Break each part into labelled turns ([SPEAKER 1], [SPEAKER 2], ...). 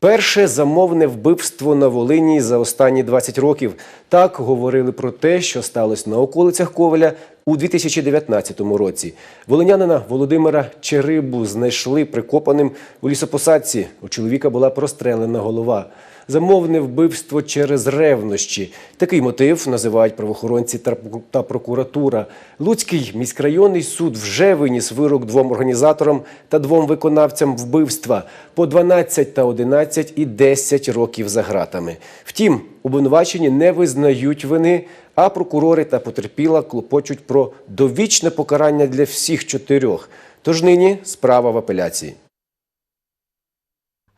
[SPEAKER 1] Перше замовне вбивство на Волині за останні 20 років. Так говорили про те, що сталося на околицях Ковеля у 2019 році. Волинянина Володимира Черибу знайшли прикопаним у лісопосадці. У чоловіка була прострелена голова. Замовне вбивство через ревнощі. Такий мотив називають правоохоронці та- прокуратура. Луцький міськрайонний суд вже виніс вирок двом організаторам та двом виконавцям вбивства по 12 та 11 і 10 років за ґратами. Втім, обвинувачені не визнають вини, а прокурори та потерпіла клопочуть про довічне покарання для всіх чотирьох. Тож нині справа в апеляції.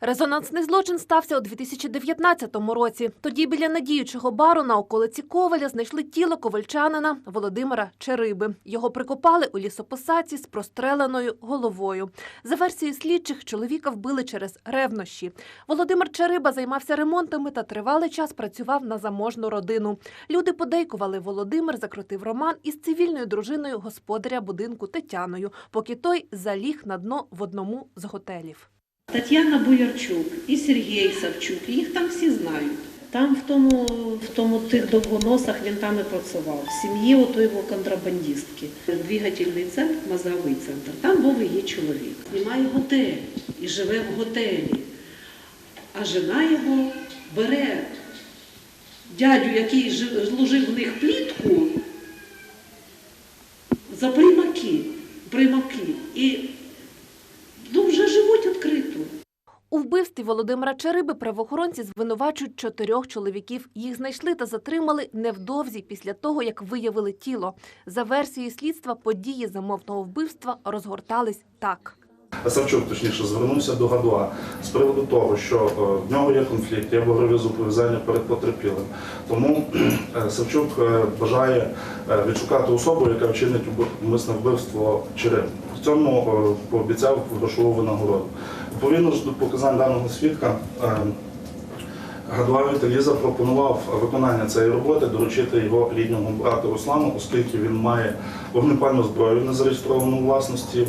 [SPEAKER 2] Резонансний злочин стався у 2019 році. Тоді біля надіючого бару на околиці Коваля знайшли тіло ковальчанина Володимира Чериби. Його прикопали у лісопосадці з простреленою головою. За версією слідчих, чоловіка вбили через ревнощі. Володимир Чериба займався ремонтами та тривалий час працював на заможну родину. Люди подейкували, Володимир закрутив роман із цивільною дружиною господаря будинку Тетяною, поки той заліг на дно в одному з готелів.
[SPEAKER 3] Тетяна Боярчук і Сергій Савчук, їх там всі знають. Там в тому, в тому тих довгоносах він там і працював. В сім'ї отої його контрабандистки. Двигательний центр, мозговий центр. Там був її чоловік. Знімає готель і живе в готелі. А жена його бере дядю, який жи- служив в них плітку, за приймаки. приймаки. І ну, вже живуть відкрито.
[SPEAKER 2] У вбивстві Володимира Чериби правоохоронці звинувачують чотирьох чоловіків. Їх знайшли та затримали невдовзі після того, як виявили тіло. За версією слідства, події замовного вбивства розгортались так.
[SPEAKER 4] Савчук, точніше, звернувся до Гадуа з приводу того, що е, в нього є конфлікт, є боргові зобов'язання перед потерпілим. Тому е, Савчук е, бажає е, відшукати особу, яка вчинить умисне вбивство Череп. Цьому е, пообіцяв грошову винагороду. Відповідно ж до показань даного свідка. е, Гадуа Віталій запропонував виконання цієї роботи доручити його рідному брату Руслану, оскільки він має вогнепальну зброю не зареєстровану власності, е,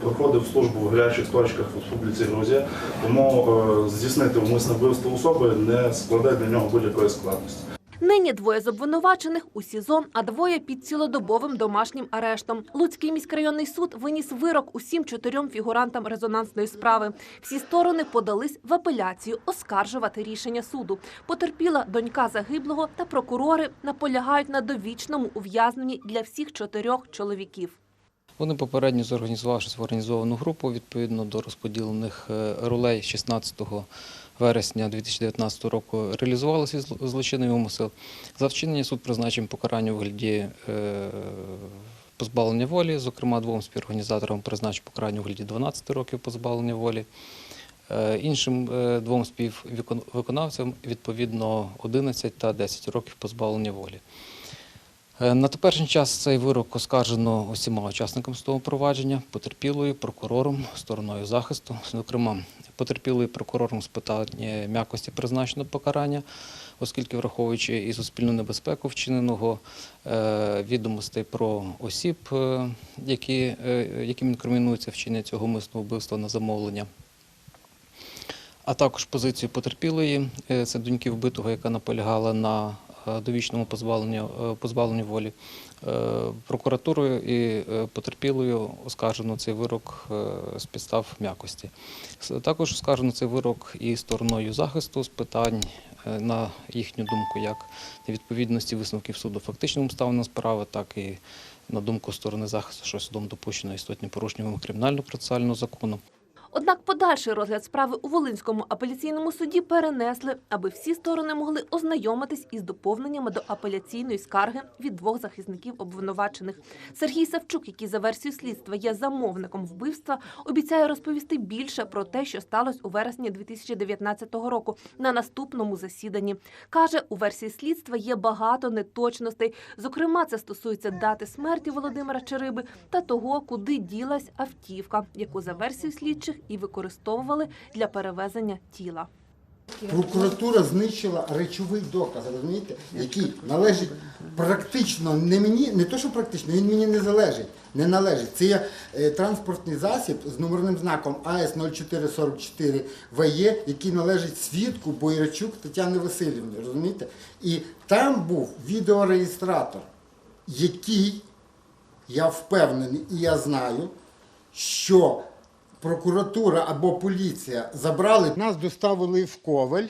[SPEAKER 4] проходив службу в гарячих точках в Республіці Грузія, тому здійснити умисне вбивство особи не складе для нього будь-якої складності.
[SPEAKER 2] Нині двоє з обвинувачених у СІЗО, а двоє під цілодобовим домашнім арештом. Луцький міськрайонний суд виніс вирок усім чотирьом фігурантам резонансної справи. Всі сторони подались в апеляцію оскаржувати рішення суду. Потерпіла донька загиблого та прокурори наполягають на довічному ув'язненні для всіх чотирьох чоловіків.
[SPEAKER 5] Вони попередньо зорганізувавшись в організовану групу відповідно до розподілених е, ролей 16 вересня 2019 року реалізували свій зло- злочинний умисел. За вчинення суд призначив покарання у вигляді е, позбавлення волі, зокрема двом співорганізаторам призначив покарання у вигляді 12 років позбавлення волі. Е, Іншим двом співвиконавцям відповідно 11 та 10 років позбавлення волі. Е, На теперішній час цей вирок оскаржено усіма учасниками судового провадження, потерпілою, прокурором, стороною захисту. Зокрема, потерпілою прокурором з питань е, м'якості призначено покарання, оскільки враховуючи і суспільну небезпеку вчиненого е, відомостей про осіб, які, яким інкримінується вчинення цього мисного вбивства на замовлення а також позицію потерпілої, це доньки вбитого, яка наполягала на довічному позбавленні, е, позбавленні волі. Е, Прокуратурою і е, потерпілою оскаржено цей вирок е, з підстав м'якості. Також оскаржено цей вирок і стороною захисту з питань, е, на їхню думку, як невідповідності висновків суду фактичному обставинам справи, так і на думку сторони захисту, що судом допущено істотні порушення вимог кримінального процесуального закону.
[SPEAKER 2] Однак подальший розгляд справи у Волинському апеляційному суді перенесли, аби всі сторони могли ознайомитись із доповненнями до апеляційної скарги від двох захисників обвинувачених. Сергій Савчук, який за версією слідства є замовником вбивства, обіцяє розповісти більше про те, що сталося у вересні 2019 року на наступному засіданні. Каже, у версії слідства є багато неточностей. Зокрема, це стосується дати смерті Володимира Чериби та того, куди ділась автівка, яку за версією слідчих і використовували для перевезення тіла.
[SPEAKER 6] Прокуратура знищила речовий доказ, розумієте, який належить практично не мені, не то, що практично, він мені не залежить. Не належить. Це є е, транспортний засіб з номерним знаком АС 0444 ВЕ, який належить свідку Бойрачук Тетяни Васильівни. Розумієте? І там був відеореєстратор, який, я впевнений, і я знаю, що прокуратура або поліція забрали, нас доставили в Ковель,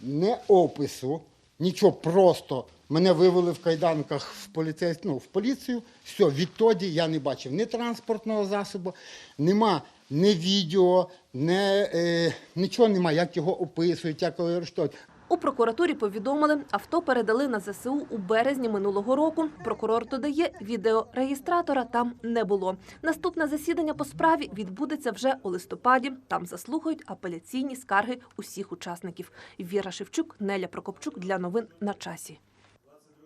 [SPEAKER 6] не опису, нічого, просто мене вивели в кайданках в, поліцей, ну, в поліцію. Все, відтоді я не бачив ні транспортного засобу, нема ні відео, ні, е, нічого нема, як його описують, як його арештують.
[SPEAKER 2] У прокуратурі повідомили, авто передали на ЗСУ у березні минулого року. Прокурор додає, відеореєстратора там не було. Наступне засідання по справі відбудеться вже у листопаді. Там заслухають апеляційні скарги усіх учасників. Віра Шевчук, Неля Прокопчук для новин на часі.